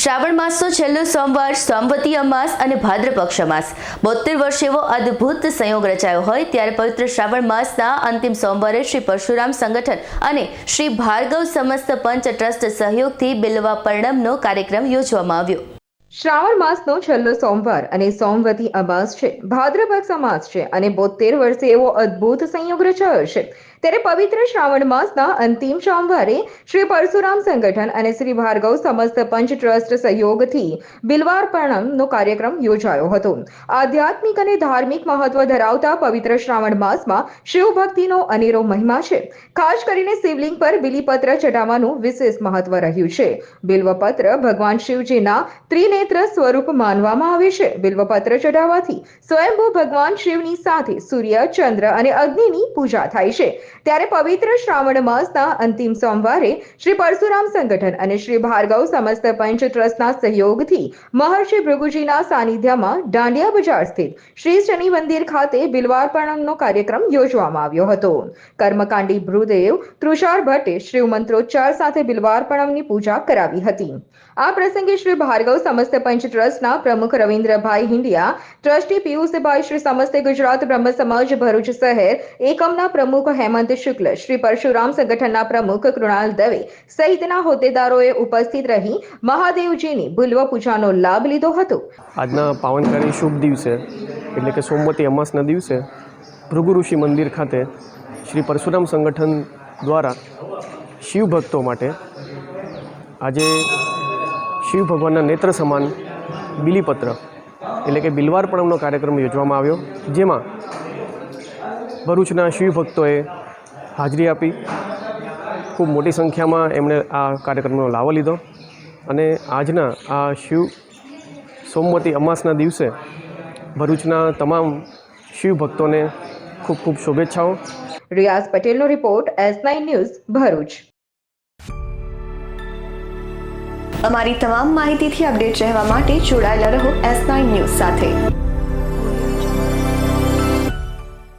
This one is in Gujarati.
શ્રાવણ માસનો છેલ્લો સોમવાર સોમવતી અમાસ અને ભાદ્રપક્ષ અમાસ. બોતેર વર્ષ એવો અદ્ભુત સંયોગ રચાયો હોય ત્યારે પવિત્ર શ્રાવણ માસના અંતિમ સોમવારે શ્રી પરશુરામ સંગઠન અને શ્રી ભાર્ગવ સમસ્ત પંચ ટ્રસ્ટ સહયોગથી બિલવા પરણમનો કાર્યક્રમ યોજવામાં આવ્યો. શ્રાવણ માસનો છેલ્લો સોમવાર અને સોમવતી અમાસ છે. ભાદ્રપક્ષ અમાસ છે અને બોતેર વર્ષે એવો અદ્ભુત સંયોગ રચાયો છે. ત્યારે પવિત્ર શ્રાવણ માસના અંતિમ સોમવારે શ્રી પરશુરામ સંગઠન અને શ્રી ભાર્ગવ સમસ્ત પંચ ટ્રસ્ટ સહયોગથી બિલવાર્પણમનો કાર્યક્રમ યોજાયો હતો. આધ્યાત્મિક અને ધાર્મિક મહત્વ ધરાવતા પવિત્ર શ્રાવણ માસમાં શિવ ભક્તિનો અનેરો મહિમા છે. ખાસ કરીને શિવલિંગ પર બિલીપત્ર ચઢાવવાનું વિશેષ મહત્વ રહ્યું છે. બિલ્વપત્ર ભગવાન શિવજીના ત્રિનેત્ર સ્વરૂપ માનવામાં આવે છે. બિલ્વપત્ર ચઢાવવાથી સ્વયંભૂ ભગવાન શિવની સાથે સૂર્ય, ચંદ્ર અને અગ્નિની પૂજા થાય છે. ત્યારે પવિત્ર શ્રાવણ માસના અંતિમ સોમવારે શ્રી પરશુરામ સંગઠન અને શ્રી ભાર્ગવ સમસ્ત પંચ ટ્રસ્ટના સહયોગથી મહર્ષિ ભૃગુજીના સાનિધ્યમાં દાંડિયા બજાર સ્થિત શ્રી શનિ મંદિર ખાતે બિલવાર્પણમનો કાર્યક્રમ યોજવામાં આવ્યો હતો. કર્મકાંડી ભૃદેવ તૃષાર ભટ્ટે શ્રી મંત્રોચ્ચાર સાથે બિલવાર્પણમની પૂજા કરાવી હતી. આ પ્રસંગે શ્રી ભાર્ગવ સમસ્ત પંચ ટ્રસ્ટના પ્રમુખ રવિન્દ્રભાઈ હિંડિયા, ટ્રસ્ટી પિયુષભાઈ શ્રી સમસ્ત ગુજરાત બ્રહ્મ સમાજ ભરૂચ શહેર એકમના પ્રમુખ હેમંત શુક્લ, શ્રી પરશુરામ સંગઠનના પ્રમુખ કૃણાલ દવે સહિતના હોદ્દેદારોએ ઉપસ્થિત રહી મહાદેવજીની બુલ્વ પૂજાનો લાભ લીધો હતો. આજના પાવનકારી શુભ દિવસે, એટલે કે સોમવતી અમાસના દિવસે, ભૃગુ ઋષિ મંદિર ખાતે શ્રી પરશુરામ સંગઠન દ્વારા શિવ ભક્તો માટે આજે શિવ ભગવાનના નેત્ર સમાન બિલીપત્ર, એટલે કે બિલવાર બિલવાર્પણમનો કાર્યક્રમ યોજવામાં આવ્યો, જેમાં ભરૂચના શિવ ભક્તોએ હાજરી આપી. ખૂબ મોટી સંખ્યામાં એમણે આ કાર્યક્રમનો લાવો લીધો. અને આજના આ શિવ સોમવતી અમાસના દિવસે ભરૂચના તમામ શિવ ભક્તોને ખૂબ ખૂબ શુભેચ્છાઓ. રિયાઝ પટેલનો report S nine news Bharuch. અમારી તમામ માહિતીથી અપડેટ રહેવા માટે જોડાયેલા રહો એસ નાઇન ન્યૂઝ સાથે.